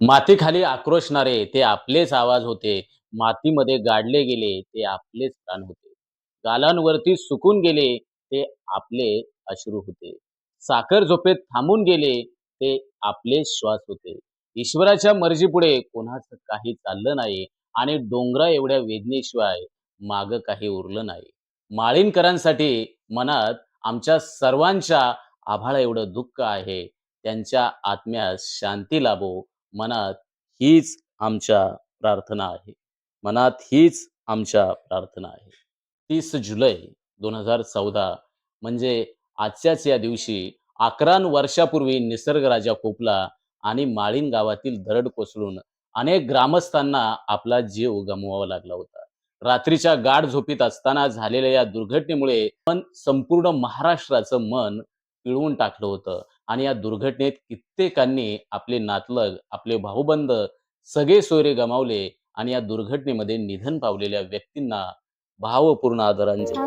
मातीखाली आक्रोशणारे ते आपलेच आवाज होते. मातीमध्ये गाडले गेले ते आपलेच प्राण होते. गालांवरती सुकून गेले ते आपले अश्रू होते. साखर झोपेत थांबून गेले ते आपलेच श्वास होते. ईश्वराच्या मर्जीपुढे कोणाचं काही चाललं नाही आणि डोंगरा एवढ्या वेदनेशिवाय मागं काही उरलं नाही. माळीणकरांसाठी मनात आमच्या सर्वांच्या आभाळा एवढं दुःख आहे. त्यांच्या आत्म्यास शांती लाभो मनात हीच आमच्या प्रार्थना आहे. मनात हीच आमच्या प्रार्थना आहे. तीस जुलै 2014 म्हणजे आजच्याच या दिवशी 11 वर्षापूर्वी निसर्गराजा कोपला आणि माळीन गावातील दरड कोसळून अनेक ग्रामस्थांना आपला जीव गमवावा लागला होता. रात्रीच्या गाढ झोपीत असताना झालेल्या या दुर्घटनेमुळे पण संपूर्ण महाराष्ट्राचं मन पिळवून टाकलं होतं आणि या दुर्घटनेत कित्येकांनी आपले नातलग, आपले भाऊबंध, सगेसोयरे गमावले आणि या दुर्घटनेमध्ये निधन पावलेल्या व्यक्तींना भावपूर्ण आदरांजली.